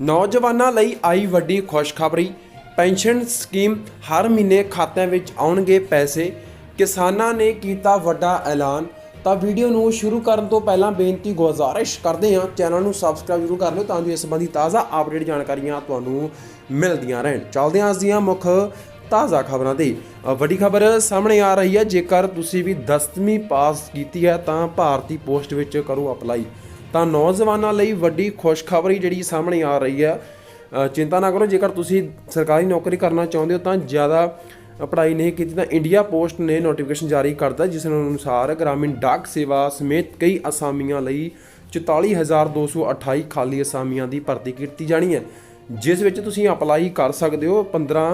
ਨੌਜਵਾਨਾਂ ਲਈ ਆਈ ਵੱਡੀ ਖੁਸ਼ਖਬਰੀ। ਪੈਨਸ਼ਨ ਸਕੀਮ ਹਰ ਮਹੀਨੇ ਖਾਤਿਆਂ ਵਿੱਚ ਆਉਣਗੇ ਪੈਸੇ। ਕਿਸਾਨਾਂ ਨੇ ਕੀਤਾ ਵੱਡਾ ਐਲਾਨ। ਤਾਂ ਵੀਡੀਓ ਨੂੰ ਸ਼ੁਰੂ ਕਰਨ ਤੋਂ ਪਹਿਲਾਂ ਬੇਨਤੀ, ਗੁਜ਼ਾਰਿਸ਼ ਕਰਦੇ ਹਾਂ, ਚੈਨਲ ਨੂੰ ਸਬਸਕ੍ਰਾਈਬ ਜ਼ਰੂਰ ਕਰ ਲਿਓ ਤਾਂ ਜੋ ਇਸ ਸੰਬੰਧੀ ਤਾਜ਼ਾ ਅਪਡੇਟ ਜਾਣਕਾਰੀਆਂ ਤੁਹਾਨੂੰ ਮਿਲਦੀਆਂ ਰਹਿਣ। ਚੱਲਦੇ ਹਾਂ ਅੱਜ ਦੀਆਂ ਮੁੱਖ ਤਾਜ਼ਾ ਖਬਰਾਂ ਤੇ। ਵੱਡੀ ਖਬਰ ਸਾਹਮਣੇ ਆ ਰਹੀ ਹੈ। ਜੇਕਰ ਤੁਸੀਂ ਵੀ 10ਵੀਂ ਪਾਸ ਕੀਤੀ ਹੈ ਤਾਂ ਭਾਰਤੀ ਪੋਸਟ ਵਿੱਚ ਕਰੋ ਅਪਲਾਈ। ਤਾਂ ਨੌਜਵਾਨਾਂ ਲਈ ਵੱਡੀ ਖੁਸ਼ਖਬਰੀ ਜਿਹੜੀ ਸਾਹਮਣੇ ਆ ਰਹੀ ਹੈ। ਚਿੰਤਾ ਨਾ ਕਰੋ, ਜੇਕਰ ਤੁਸੀਂ ਸਰਕਾਰੀ ਨੌਕਰੀ ਕਰਨਾ ਚਾਹੁੰਦੇ ਹੋ ਤਾਂ ਜ਼ਿਆਦਾ ਪੜ੍ਹਾਈ ਨਹੀਂ ਕੀਤੀ ਤਾਂ ਇੰਡੀਆ ਪੋਸਟ ਨੇ ਨੋਟੀਫਿਕੇਸ਼ਨ ਜਾਰੀ ਕਰਤਾ ਜਿਸ ਅਨੁਸਾਰ ਗ੍ਰਾਮੀਣ ਡਾਕ ਸੇਵਾ ਸਮੇਤ ਕਈ ਅਸਾਮੀਆਂ ਲਈ 44228 ਖਾਲੀ ਅਸਾਮੀਆਂ ਦੀ ਭਰਤੀ ਕੀਤੀ ਜਾਣੀ ਹੈ। ਜਿਸ ਵਿੱਚ ਤੁਸੀਂ ਅਪਲਾਈ ਕਰ ਸਕਦੇ ਹੋ 15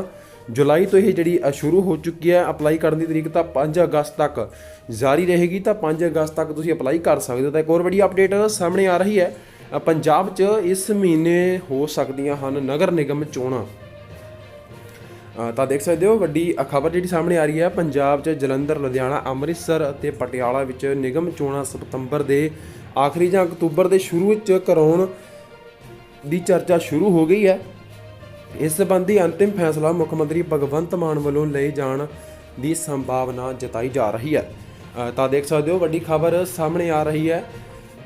ਜੁਲਾਈ ਤੋਂ ਇਹ ਜਿਹੜੀ ਸ਼ੁਰੂ ਹੋ ਚੁੱਕੀ ਹੈ ਅਪਲਾਈ ਕਰਨ ਦੀ ਤਰੀਕ ਤਾਂ 5 ਅਗਸਤ ਤੱਕ ਜਾਰੀ ਰਹੇਗੀ, ਤਾਂ 5 ਅਗਸਤ ਤੱਕ ਤੁਸੀਂ ਅਪਲਾਈ ਕਰ ਸਕਦੇ ਹੋ। ਤਾਂ ਇੱਕ ਹੋਰ ਵੱਡੀ ਅਪਡੇਟ ਸਾਹਮਣੇ ਆ ਰਹੀ ਹੈ ਪੰਜਾਬ 'ਚ ਇਸ ਮਹੀਨੇ ਹੋ ਸਕਦੀਆਂ ਹਨ ਨਗਰ ਨਿਗਮ ਚੋਣਾਂ। ਤਾਂ ਦੇਖ ਸਕਦੇ ਹੋ, ਵੱਡੀ ਖਬਰ ਜਿਹੜੀ ਸਾਹਮਣੇ ਆ ਰਹੀ ਹੈ, ਪੰਜਾਬ 'ਚ ਜਲੰਧਰ, ਲੁਧਿਆਣਾ, ਅੰਮ੍ਰਿਤਸਰ ਅਤੇ ਪਟਿਆਲਾ ਵਿੱਚ ਨਿਗਮ ਚੋਣਾਂ ਸਤੰਬਰ ਦੇ ਆਖਰੀ ਜਾਂ ਅਕਤੂਬਰ ਦੇ ਸ਼ੁਰੂ ਵਿੱਚ ਕਰਾਉਣ ਦੀ ਚਰਚਾ ਸ਼ੁਰੂ ਹੋ ਗਈ ਹੈ। ਇਸ ਸੰਬੰਧੀ ਅੰਤਿਮ ਫੈਸਲਾ ਮੁੱਖ ਮੰਤਰੀ ਭਗਵੰਤ ਮਾਨ ਵੱਲੋਂ ਲਏ ਜਾਣ ਦੀ ਸੰਭਾਵਨਾ ਜਤਾਈ ਜਾ ਰਹੀ ਹੈ। ਤਾਂ ਦੇਖ ਸਕਦੇ ਹੋ, ਵੱਡੀ ਖਬਰ ਸਾਹਮਣੇ ਆ ਰਹੀ ਹੈ।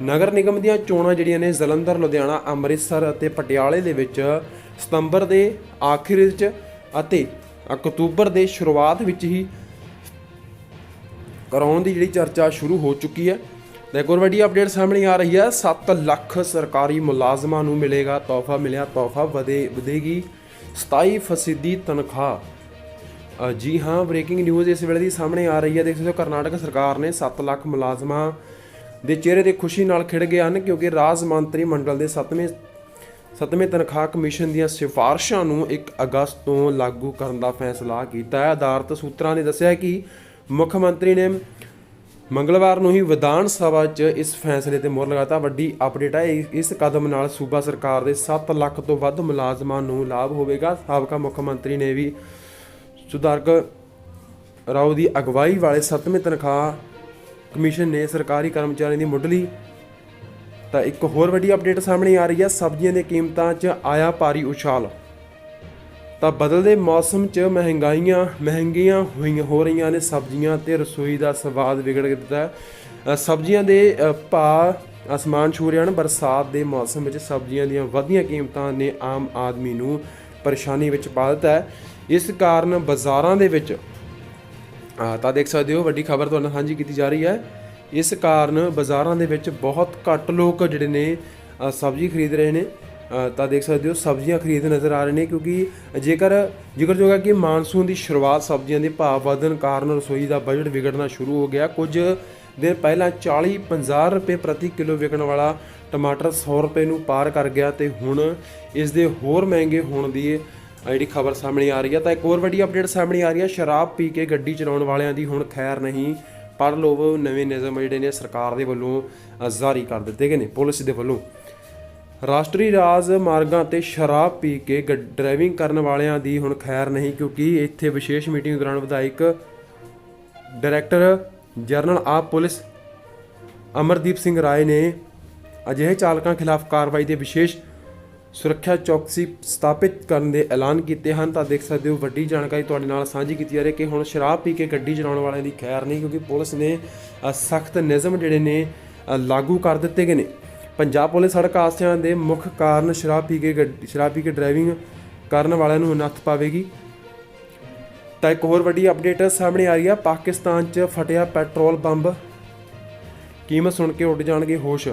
ਨਗਰ ਨਿਗਮ ਦੀਆਂ ਚੋਣਾਂ ਜਿਹੜੀਆਂ ਨੇ ਜਲੰਧਰ, ਲੁਧਿਆਣਾ, ਅੰਮ੍ਰਿਤਸਰ ਅਤੇ ਪਟਿਆਲੇ ਦੇ ਵਿੱਚ ਸਤੰਬਰ ਦੇ ਆਖਿਰ ਵਿੱਚ ਅਤੇ ਅਕਤੂਬਰ ਦੇ ਸ਼ੁਰੂਆਤ ਵਿੱਚ ਹੀ ਕਰਾਉਣ ਦੀ ਜਿਹੜੀ ਚਰਚਾ ਸ਼ੁਰੂ ਹੋ ਚੁੱਕੀ ਹੈ। ਤਾਂ ਇੱਕ ਹੋਰ ਵੱਡੀ ਅਪਡੇਟ ਸਾਹਮਣੇ ਆ ਰਹੀ ਹੈ। 7 ਲੱਖ ਸਰਕਾਰੀ ਮੁਲਾਜ਼ਮਾਂ ਨੂੰ ਮਿਲੇਗਾ ਤੋਹਫਾ, ਮਿਲਿਆ ਤੋਹਫਾ, ਵਧੇ, ਵਧੇਗੀ 27% ਤਨਖਾਹ। ਜੀ ਹਾਂ, ਬ੍ਰੇਕਿੰਗ ਨਿਊਜ਼ ਇਸ ਵੇਲੇ ਦੀ ਸਾਹਮਣੇ ਆ ਰਹੀ ਹੈ। ਦੇਖ ਸਕਦੇ ਹੋ, ਕਰਨਾਟਕ ਸਰਕਾਰ ਨੇ 7 ਲੱਖ ਮੁਲਾਜ਼ਮਾਂ ਦੇ ਚਿਹਰੇ ਤੇ ਖੁਸ਼ੀ ਨਾਲ ਖਿੜ ਗਏ ਹਨ ਕਿਉਂਕਿ ਰਾਜ ਮੰਤਰੀ ਮੰਡਲ ਦੇ 7ਵੇਂ ਸੱਤਵੇਂ ਤਨਖਾਹ ਕਮਿਸ਼ਨ ਦੀਆਂ ਸਿਫਾਰਸ਼ਾਂ ਨੂੰ 1 ਅਗਸਤ ਤੋਂ ਲਾਗੂ ਕਰਨ ਦਾ ਫੈਸਲਾ ਕੀਤਾ ਹੈ। ਅਦਾਲਤ ਸੂਤਰਾਂ ਨੇ ਦੱਸਿਆ ਕਿ ਮੁੱਖ ਮੰਤਰੀ ਨੇ ਮੰਗਲਵਾਰ ਨੂੰ ਹੀ ਵਿਧਾਨ ਸਭਾ 'ਚ ਇਸ ਫੈਸਲੇ ਤੇ ਮੁਹਰ ਲਗਾਤਾ ਵੱਡੀ ਅਪਡੇਟ ਹੈ ਇਸ- ਇਸ ਕਦਮ ਨਾਲ ਸੂਬਾ ਸਰਕਾਰ ਦੇ 7 ਲੱਖ ਤੋਂ ਵੱਧ ਮੁਲਾਜ਼ਮਾਂ ਨੂੰ ਲਾਭ ਹੋਵੇਗਾ। ਸਾਬਕਾ ਮੁੱਖ ਮੰਤਰੀ ਨੇ ਵੀ ਸੁਧਾਰਕ ਰਾਓ ਦੀ ਅਗਵਾਈ ਵਾਲੇ 7ਵੇਂ ਤਨਖਾਹ ਕਮਿਸ਼ਨ ਨੇ ਸਰਕਾਰੀ ਕਰਮਚਾਰੀਆਂ ਦੀ ਮੁੱਢਲੀ ਤਾਂ ਇੱਕ ਹੋਰ ਵੱਡੀ ਅਪਡੇਟ ਸਾਹਮਣੇ ਆ ਰਹੀ ਹੈ। ਸਬਜ਼ੀਆਂ ਦੀਆਂ ਕੀਮਤਾਂ 'ਚ ਆਇਆ ਭਾਰੀ ਉਛਾਲ। ਤਾਂ ਬਦਲਦੇ ਮੌਸਮ 'ਚ ਮਹਿੰਗਾਈਆਂ, ਮਹਿੰਗੀਆਂ ਹੋਈਆਂ ਹੋ ਰਹੀਆਂ ਨੇ ਸਬਜ਼ੀਆਂ ਤੇ ਰਸੋਈ ਦਾ ਸਵਾਦ ਵਿਗੜ ਦਿੱਤਾ ਸਬਜ਼ੀਆਂ ਦੇ ਭਾਅ, ਅਸਮਾਨ ਛੂ ਰਹੇ ਹਨ। ਬਰਸਾਤ ਦੇ ਮੌਸਮ ਵਿੱਚ ਸਬਜ਼ੀਆਂ ਦੀਆਂ ਵਧੀਆਂ ਕੀਮਤਾਂ ਨੇ ਆਮ ਆਦਮੀ ਨੂੰ ਪਰੇਸ਼ਾਨੀ ਵਿੱਚ ਪਾ ਦਿੱਤਾ ਹੈ। ਇਸ ਕਾਰਨ ਬਾਜ਼ਾਰਾਂ ਦੇ ਵਿੱਚ ਤਾਂ ਦੇਖ ਸਕਦੇ ਹੋ, ਵੱਡੀ ਖਬਰ ਤੁਹਾਨੂੰ ਸਾਂਝੀ ਕੀਤੀ ਜਾ ਰਹੀ ਹੈ। ਇਸ ਕਾਰਨ ਬਾਜ਼ਾਰਾਂ ਦੇ ਵਿੱਚ ਬਹੁਤ ਘੱਟ ਲੋਕ ਜਿਹੜੇ ਨੇ ਸਬਜ਼ੀ ਖਰੀਦ ਰਹੇ ਨੇ। ਤਾਂ ਦੇਖ ਸਕਦੇ ਹੋ ਸਬਜ਼ੀਆਂ ਖਰੀਦ ਨਜ਼ਰ ਆ ਰਹੇ ਨੇ ਕਿਉਂਕਿ ਜੇਕਰ ਜ਼ਿਕਰਯੋਗ ਹੈ ਕਿ ਮਾਨਸੂਨ ਦੀ ਸ਼ੁਰੂਆਤ ਸਬਜ਼ੀਆਂ ਦੇ ਭਾਅ ਵਧਣ ਕਾਰਨ ਰਸੋਈ ਦਾ ਬਜਟ ਵਿਗੜਨਾ ਸ਼ੁਰੂ ਹੋ ਗਿਆ। ਕੁਝ ਦਿਨ ਪਹਿਲਾਂ 40 50 ਰੁਪਏ ਪ੍ਰਤੀ ਕਿਲੋ ਵਿਕਣ ਵਾਲਾ ਟਮਾਟਰ 100 ਰੁਪਏ ਨੂੰ ਪਾਰ ਕਰ ਗਿਆ ਤੇ ਹੁਣ ਇਸ ਦੇ ਹੋਰ ਮਹਿੰਗੇ ਹੋਣ ਦੀ ਜਿਹੜੀ ਖਬਰ ਸਾਹਮਣੇ ਆ ਰਹੀ ਹੈ। ਤਾਂ ਇੱਕ ਹੋਰ ਵੱਡੀ ਅਪਡੇਟ ਸਾਹਮਣੇ ਆ ਰਹੀ ਹੈ, ਸ਼ਰਾਬ ਪੀ ਕੇ ਗੱਡੀ ਚਲਾਉਣ ਵਾਲਿਆਂ ਦੀ ਹੁਣ ਖੈਰ ਨਹੀਂ ਪੜ ਲਓ ਨਵੇਂ ਨਿਯਮ ਜਿਹੜੇ ਨੇ ਸਰਕਾਰ ਦੇ ਵੱਲੋਂ ਜਾਰੀ ਕਰ ਦਿੱਤੇ ਗਏ ਨੇ, ਪੁਲਿਸ ਦੇ ਵੱਲੋਂ। ਰਾਸ਼ਟਰੀ ਰਾਜ ਮਾਰਗਾਂ ਤੇ ਸ਼ਰਾਬ ਪੀ ਕੇ ਗ- ਡਰਾਈਵਿੰਗ ਕਰਨ ਵਾਲਿਆਂ ਦੀ ਹੁਣ ਖੈਰ ਨਹੀਂ, ਕਿਉਂਕਿ ਇੱਥੇ ਵਿਸ਼ੇਸ਼ ਮੀਟਿੰਗ ਦੌਰਾਨ ਵਿਧਾਇਕ director general of police Amardeep Singh Rai ਨੇ ਅਜਿਹੇ ਚਾਲਕਾਂ ਖਿਲਾਫ ਕਾਰਵਾਈ ਦੇ ਵਿਸ਼ੇਸ਼ ਸੁਰੱਖਿਆ ਚੌਕਸੀ ਸਥਾਪਿਤ ਕਰਨ ਦੇ ਐਲਾਨ ਕੀਤੇ ਹਨ। ਤਾਂ ਦੇਖ ਸਕਦੇ ਹੋ, ਵੱਡੀ ਜਾਣਕਾਰੀ ਤੁਹਾਡੇ ਨਾਲ ਸਾਂਝੀ ਕੀਤੀ ਜਾ ਰਹੀ ਹੈ ਕਿ ਹੁਣ ਸ਼ਰਾਬ ਪੀ ਕੇ ਗੱਡੀ ਚਲਾਉਣ ਵਾਲਿਆਂ ਦੀ ਖੈਰ ਨਹੀਂ, ਕਿਉਂਕਿ ਪੁਲਿਸ ਨੇ ਸਖਤ ਨਿਯਮ ਜਿਹੜੇ ਨੇ ਲਾਗੂ ਕਰ ਦਿੱਤੇ ਗਏ ਨੇ। ਪੰਜਾਬ ਪੁਲਿਸ ਸੜਕ ਹਾਦਸਿਆਂ ਦੇ ਮੁੱਖ ਕਾਰਨ ਸ਼ਰਾਬ ਪੀ ਕੇ ਗੱਡੀ, ਸ਼ਰਾਬ ਪੀ ਕੇ ਡਰਾਈਵਿੰਗ ਕਰਨ ਵਾਲਿਆਂ ਨੂੰ ਨੱਥ ਪਾਵੇਗੀ। ਤਾਂ ਇੱਕ ਹੋਰ ਵੱਡੀ ਅਪਡੇਟ ਸਾਹਮਣੇ ਆ ਰਹੀ ਹੈ ਪਾਕਿਸਤਾਨ 'ਚ ਫਟਿਆ ਪੈਟਰੋਲ ਬੰਬ। ਕੀਮਤ ਸੁਣ ਕੇ ਉੱਡ ਜਾਣਗੇ ਹੋਸ਼।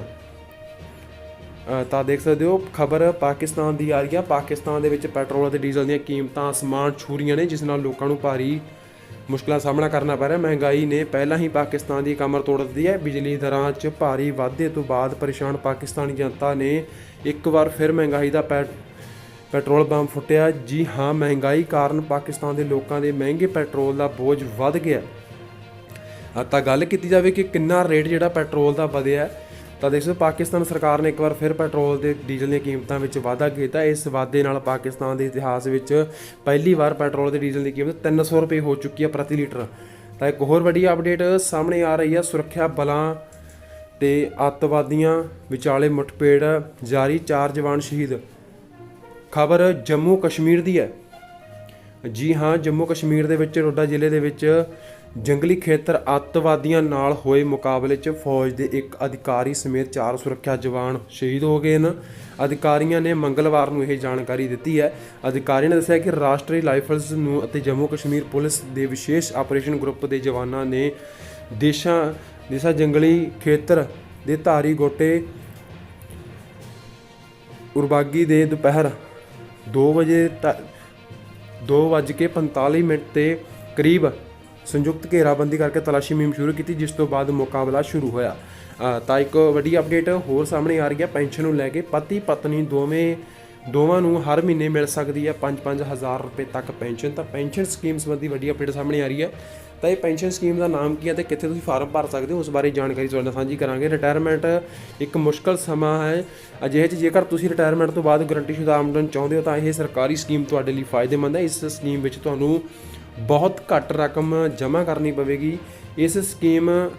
ਤਾਂ ਦੇਖ ਸਕਦੇ ਹੋ, ਖਬਰ ਪਾਕਿਸਤਾਨ ਦੀ ਆ ਰਹੀ ਹੈ ਪਾਕਿਸਤਾਨ ਦੇ ਵਿੱਚ ਪੈਟਰੋਲ ਅਤੇ ਡੀਜ਼ਲ ਦੀਆਂ ਕੀਮਤਾਂ ਅਸਮਾਨ ਛੂ ਰਹੀਆਂ ਨੇ, ਜਿਸ ਨਾਲ ਲੋਕਾਂ ਨੂੰ ਭਾਰੀ ਮੁਸ਼ਕਲਾਂ ਦਾ ਸਾਹਮਣਾ ਕਰਨਾ ਪੈ ਰਿਹਾ। ਮਹਿੰਗਾਈ ਨੇ ਪਹਿਲਾਂ ਹੀ ਪਾਕਿਸਤਾਨ ਦੀ ਕਮਰ ਤੋੜ ਦਿੱਤੀ ਹੈ। ਬਿਜਲੀ ਦਰਾਂ 'ਚ ਭਾਰੀ ਵਾਧੇ ਤੋਂ ਬਾਅਦ ਪਰੇਸ਼ਾਨ ਪਾਕਿਸਤਾਨੀ ਜਨਤਾ ਨੇ ਇੱਕ ਵਾਰ ਫਿਰ ਮਹਿੰਗਾਈ ਦਾ ਪੈ ਪੈਟਰੋਲ ਪੰਪ ਫੁੱਟਿਆ। ਜੀ ਹਾਂ ਮਹਿੰਗਾਈ ਕਾਰਨ ਪਾਕਿਸਤਾਨ ਦੇ ਲੋਕਾਂ ਦੇ ਮਹਿੰਗੇ ਪੈਟਰੋਲ ਦਾ ਬੋਝ ਵੱਧ ਗਿਆ। ਤਾਂ ਗੱਲ ਕੀਤੀ ਜਾਵੇ ਕਿ ਕਿੰਨਾ ਰੇਟ ਜਿਹੜਾ ਪੈਟਰੋਲ ਦਾ ਵਧਿਆ ਹੈ, ਤਾਂ ਦੇਖੋ ਪਾਕਿਸਤਾਨ ਸਰਕਾਰ ਨੇ ਇੱਕ ਵਾਰ ਫਿਰ ਪੈਟਰੋਲ ਤੇ ਡੀਜ਼ਲ ਦੀਆਂ ਕੀਮਤਾਂ ਵਿੱਚ ਵਾਧਾ ਕੀਤਾ। ਇਸ ਵਾਧੇ ਨਾਲ ਪਾਕਿਸਤਾਨ ਦੇ ਇਤਿਹਾਸ ਵਿੱਚ ਪਹਿਲੀ ਵਾਰ ਪੈਟਰੋਲ ਤੇ ਡੀਜ਼ਲ ਦੀ ਕੀਮਤ 300 ਰੁਪਏ ਹੋ ਚੁੱਕੀ ਹੈ ਪ੍ਰਤੀ ਲੀਟਰ। ਤਾਂ ਇੱਕ ਹੋਰ ਵੱਡੀ ਅਪਡੇਟ ਸਾਹਮਣੇ ਆ ਰਹੀ ਹੈ, ਸੁਰੱਖਿਆ ਬਲਾਂ ਤੇ ਅੱਤਵਾਦੀਆਂ ਵਿਚਾਲੇ ਮੁੱਠਭੇੜ ਜਾਰੀ, ਚਾਰ ਜਵਾਨ ਸ਼ਹੀਦ। ਖਬਰ ਜੰਮੂ ਕਸ਼ਮੀਰ ਦੀ ਹੈ। ਜੀ ਹਾਂ, ਜੰਮੂ ਕਸ਼ਮੀਰ ਦੇ ਵਿੱਚ, ਰੋਡਾ ਜ਼ਿਲ੍ਹੇ ਦੇ ਵਿੱਚ ਜੰਗਲੀ ਖੇਤਰ ਅੱਤਵਾਦੀਆਂ ਨਾਲ ਹੋਏ ਮੁਕਾਬਲੇ 'ਚ ਫੌਜ ਦੇ ਇੱਕ ਅਧਿਕਾਰੀ ਸਮੇਤ ਚਾਰ ਸੁਰੱਖਿਆ ਜਵਾਨ ਸ਼ਹੀਦ ਹੋ ਗਏ ਹਨ। ਅਧਿਕਾਰੀਆਂ ਨੇ ਮੰਗਲਵਾਰ ਨੂੰ ਇਹ ਜਾਣਕਾਰੀ ਦਿੱਤੀ ਹੈ। ਅਧਿਕਾਰੀ ਨੇ ਦੱਸਿਆ ਕਿ ਰਾਸ਼ਟਰੀ ਰਾਈਫਲਸ ਨੂੰ ਅਤੇ ਜੰਮੂ ਕਸ਼ਮੀਰ ਪੁਲਿਸ ਦੇ ਵਿਸ਼ੇਸ਼ ਆਪਰੇਸ਼ਨ ਗਰੁੱਪ ਦੇ ਜਵਾਨਾਂ ਨੇ ਦੇਸ਼ਾਂ ਦੇਸ਼ਾਂ ਜੰਗਲੀ ਖੇਤਰ ਦੇ ਧਾਰੀ ਗੋਟੇ ਉਰਬਾਗੀ ਦੇ ਦੁਪਹਿਰ 2 ਵਜੇ ਤ- 2:45 ਮਿੰਟ ਤੇ ਕਰੀਬ ਸੰਯੁਕਤ ਘੇਰਾਬੰਦੀ ਕਰਕੇ ਤਲਾਸ਼ੀ ਮੁਹਿੰਮ ਸ਼ੁਰੂ ਕੀਤੀ, ਜਿਸ ਤੋਂ ਬਾਅਦ ਮੁਕਾਬਲਾ ਸ਼ੁਰੂ ਹੋਇਆ। ਤਾਂ ਇੱਕ ਵੱਡੀ ਅਪਡੇਟ ਹੋਰ ਸਾਹਮਣੇ ਆ ਰਹੀ ਹੈ। ਪੈਨਸ਼ਨ ਨੂੰ ਲੈ ਕੇ ਪਤੀ ਪਤਨੀ ਦੋਵੇਂ, ਦੋਵਾਂ ਨੂੰ ਹਰ ਮਹੀਨੇ ਮਿਲ ਸਕਦੀ ਹੈ 5-5000 ਰੁਪਏ ਤੱਕ ਪੈਨਸ਼ਨ। ਤਾਂ ਪੈਨਸ਼ਨ ਸਕੀਮ ਸੰਬੰਧੀ ਵੱਡੀ ਅਪਡੇਟ ਸਾਹਮਣੇ ਆ ਰਹੀ ਹੈ। ਤਾਂ ਇਹ ਪੈਨਸ਼ਨ ਸਕੀਮ ਦਾ ਨਾਮ ਕੀ ਹੈ ਤੇ ਕਿੱਥੇ ਤੁਸੀਂ ਫਾਰਮ ਭਰ ਸਕਦੇ ਹੋ? ਉਸ ਬਾਰੇ ਜਾਣਕਾਰੀ ਤੁਹਾਡੇ ਨਾਲ ਸਾਂਝੀ ਕਰਾਂਗੇ। ਰਿਟਾਇਰਮੈਂਟ ਇੱਕ ਮੁਸ਼ਕਲ ਸਮਾਂ ਹੈ। ਅਜਿਹੇ 'ਚ ਜੇਕਰ ਤੁਸੀਂ ਰਿਟਾਇਰਮੈਂਟ ਤੋਂ ਬਾਅਦ ਗਰੰਟੀਸ਼ੁਦਾ ਆਮਦਨ ਚਾਹੁੰਦੇ ਹੋ, ਤਾਂ ਇਹ ਸਰਕਾਰੀ ਸਕੀਮ ਤੁਹਾਡੇ ਲਈ ਫਾਇਦੇਮੰਦ ਹੈ। ਇਸ ਸਕੀਮ ਵਿੱਚ ਤੁਹਾਨੂੰ ਬਹੁਤ ਘੱਟ ਰਕਮ ਜਮ੍ਹਾਂ ਕਰਨੀ ਪਵੇਗੀ। ਇਸ ਸਕੀਮ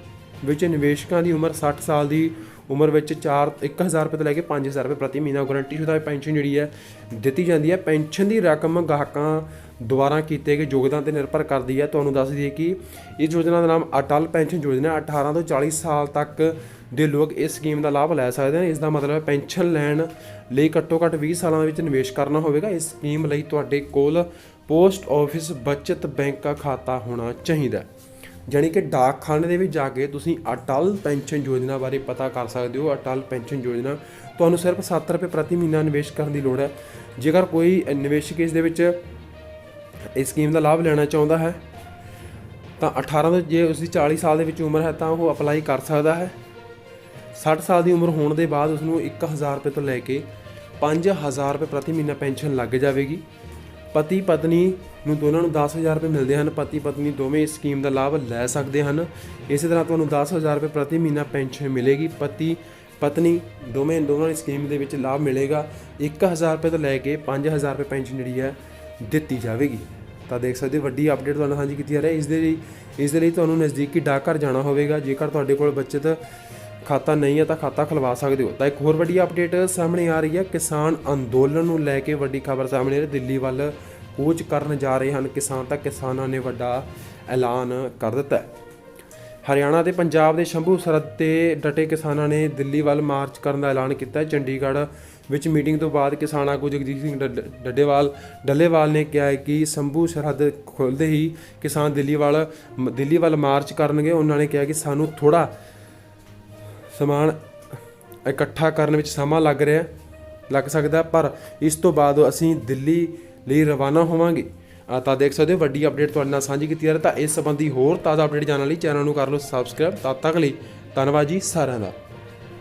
ਵਿੱਚ ਨਿਵੇਸ਼ਕਾਂ ਦੀ ਉਮਰ 60 ਸਾਲ ਦੀ, ਉਮਰ ਵਿੱਚ 4 1000 ਰੁਪਏ ਤੋਂ ਲੈ ਕੇ 5000 ਰੁਪਏ ਪ੍ਰਤੀ ਮਹੀਨਾ। ਗਾਰੰਟੀਸ਼ੁਦਾ ਪੈਨਸ਼ਨ ਜਿਹੜੀ ਹੈ, ਦਿੱਤੀ ਜਾਂਦੀ ਹੈ। ਪੈਨਸ਼ਨ ਦੀ ਰਕਮ ਗਾਹਕਾਂ ਦੁਆਰਾ ਕੀਤੇ ਗਏ ਯੋਗਦਾਨ ਤੇ ਨਿਰਭਰ ਕਰਦੀ ਹੈ। ਤੁਹਾਨੂੰ ਦੱਸ ਦਈਏ ਕਿ ਇਸ ਯੋਜਨਾ ਦਾ ਨਾਮ ਅਟਲ ਪੈਨਸ਼ਨ ਯੋਜਨਾ ਹੈ। 18 ਤੋਂ 40 ਸਾਲ ਤੱਕ ਦੇ ਲੋਕ ਇਸ ਸਕੀਮ ਦਾ ਲਾਭ ਲੈ ਸਕਦੇ ਹਨ। ਇਸ ਦਾ ਮਤਲਬ ਹੈ ਪੈਨਸ਼ਨ ਲੈਣ ਲਈ ਘੱਟੋ ਘੱਟ 20 ਸਾਲਾਂ ਦੇ ਵਿੱਚ ਨਿਵੇਸ਼ ਕਰਨਾ ਹੋਵੇਗਾ। ਇਸ ਸਕੀਮ ਲਈ ਤੁਹਾਡੇ ਕੋਲ ਪੋਸਟ ਆਫਿਸ ਬਚਤ ਬੈਂਕ ਦਾ ਖਾਤਾ ਹੋਣਾ ਚਾਹੀਦਾ ਹੈ। ਜਾਣੀ ਕਿ ਡਾਕਖਾਨੇ ਦੇ ਵਿੱਚ ਜਾ ਕੇ ਤੁਸੀਂ ਅਟਲ ਪੈਨਸ਼ਨ ਯੋਜਨਾ ਬਾਰੇ ਪਤਾ ਕਰ ਸਕਦੇ ਹੋ। ਅਟਲ ਪੈਨਸ਼ਨ ਯੋਜਨਾ ਤੁਹਾਨੂੰ ਸਿਰਫ 7 ਰੁਪਏ ਪ੍ਰਤੀ ਮਹੀਨਾ ਨਿਵੇਸ਼ ਕਰਨ ਦੀ ਲੋੜ ਹੈ। ਜੇਕਰ ਕੋਈ ਨਿਵੇਸ਼ਕ ਇਸ ਦੇ ਵਿੱਚ ਇਸ ਸਕੀਮ ਦਾ ਲਾਭ ਲੈਣਾ ਚਾਹੁੰਦਾ ਹੈ, ਤਾਂ 18 ਤੋਂ ਜੇ ਉਸ ਦੀ 40 ਸਾਲ ਦੇ ਵਿੱਚ ਉਮਰ ਹੈ, ਤਾਂ ਉਹ ਅਪਲਾਈ ਕਰ ਸਕਦਾ ਹੈ। 60 ਸਾਲ ਦੀ ਉਮਰ ਹੋਣ ਦੇ ਬਾਅਦ ਉਸ ਨੂੰ 1000 ਰੁਪਏ ਤੋਂ ਲੈ ਕੇ 5000 ਰੁਪਏ ਪ੍ਰਤੀ ਮਹੀਨਾ ਪੈਨਸ਼ਨ ਲੱਗ ਜਾਵੇਗੀ। ਪਤੀ ਪਤਨੀ ਨੂੰ ਦੋਨਾਂ ਨੂੰ 10000 ਰੁਪਏ ਮਿਲਦੇ ਹਨ। ਪਤੀ ਪਤਨੀ ਦੋਵੇਂ ਇਸ ਸਕੀਮ ਦਾ ਲਾਭ ਲੈ ਸਕਦੇ ਹਨ। ਇਸੇ ਤਰ੍ਹਾਂ ਤੁਹਾਨੂੰ 10000 ਰੁਪਏ ਪ੍ਰਤੀ ਮਹੀਨਾ ਪੈਨਸ਼ਨ ਮਿਲੇਗੀ। ਪਤੀ ਪਤਨੀ ਦੋਵੇਂ ਦੋਨਾਂ ਨੂੰ ਸਕੀਮ ਦੇ ਵਿੱਚ ਲਾਭ ਮਿਲੇਗਾ। 1000 ਰੁਪਏ ਤੋਂ ਲੈ ਕੇ 5000 ਰੁਪਏ ਪੈਨਸ਼ਨ ਜਿਹੜੀ ਹੈ, ਦਿੱਤੀ ਜਾਵੇਗੀ। ਤਾਂ ਦੇਖ ਸਕਦੇ ਹੋ, ਵੱਡੀ ਅਪਡੇਟ ਤੁਹਾਨੂੰ ਸਾਂਝੀ ਕੀਤੀ ਜਾ ਰਹੀ ਹੈ। ਇਸ ਦੇ ਲਈ ਇਸ ਦੇ ਲਈ ਤੁਹਾਨੂੰ ਨਜ਼ਦੀਕੀ ਡਾਕਘਰ ਜਾਣਾ ਹੋਵੇਗਾ। ਜੇਕਰ ਤੁਹਾਡੇ ਕੋਲ ਬੱਚਤ ਖਾਤਾ ਨਹੀਂ ਹੈ ਤਾਂ ਖਾਤਾ ਖੁਲਵਾ ਸਕਦੇ ਹੋ। ਤਾਂ ਇੱਕ ਹੋਰ ਵੱਡੀ ਅਪਡੇਟ ਸਾਹਮਣੇ ਆ ਰਹੀ ਹੈ। ਕਿਸਾਨ ਅੰਦੋਲਨ ਨੂੰ ਲੈ ਕੇ ਵੱਡੀ ਖਬਰ ਸਾਹਮਣੇ ਆ ਰਹੀ ਦਿੱਲੀ ਵੱਲ ਕੂਚ ਕਰਨ ਜਾ ਰਹੇ ਹਨ ਕਿਸਾਨ ਤਾਂ ਕਿਸਾਨਾਂ ਨੇ ਵੱਡਾ ਐਲਾਨ ਕਰ ਦਿੱਤਾ ਹਰਿਆਣਾ ਤੇ ਪੰਜਾਬ ਦੇ ਸ਼ੰਭੂ ਸਰਹੱਦ ਤੇ ਡਟੇ ਕਿਸਾਨਾਂ ਨੇ ਦਿੱਲੀ ਵੱਲ ਮਾਰਚ ਕਰਨ ਦਾ ਐਲਾਨ ਕੀਤਾ ਚੰਡੀਗੜ੍ਹ ਵਿੱਚ ਮੀਟਿੰਗ ਤੋਂ ਬਾਅਦ ਕਿਸਾਨ ਆਗੂ ਜਗਜੀਤ ਸਿੰਘ ਡੱਡ- ਡੱਡੇਵਾਲ, ਡੱਲੇਵਾਲ ਨੇ ਕਿਹਾ ਕਿ ਸ਼ੰਭੂ ਸਰਹੱਦ ਖੁੱਲ੍ਹਦੇ ਹੀ ਕਿਸਾਨ ਦਿੱਲੀ ਵੱਲ ਦਿੱਲੀ ਵੱਲ ਮਾਰਚ ਕਰਨਗੇ। ਉਹਨਾਂ ਨੇ ਕਿਹਾ ਕਿ ਸਾਨੂੰ ਥੋੜਾ ਸਮਾਨ ਇਕੱਠਾ ਕਰਨ ਵਿੱਚ ਸਮਾਂ ਲੱਗ ਰਿਹਾ, ਲੱਗ ਸਕਦਾ ਪਰ ਇਸ ਤੋਂ ਬਾਅਦ ਅਸੀਂ ਦਿੱਲੀ ਲਈ ਰਵਾਨਾ ਹੋਵਾਂਗੇ। ਤਾਂ ਦੇਖ ਸਕਦੇ ਹੋ, ਵੱਡੀ ਅਪਡੇਟ ਤੁਹਾਡੇ ਨਾਲ ਸਾਂਝੀ ਕੀਤੀ ਜਾ ਰਹੀ ਤਾਂ ਇਸ ਸੰਬੰਧੀ ਹੋਰ ਤਾਜ਼ਾ ਅਪਡੇਟ ਜਾਣਨ ਲਈ ਚੈਨਲ ਨੂੰ ਕਰ ਲਓ ਸਬਸਕ੍ਰਾਈਬ ਤਦ ਤੱਕ ਲਈ ਧੰਨਵਾਦ ਜੀ ਸਾਰਿਆਂ ਦਾ।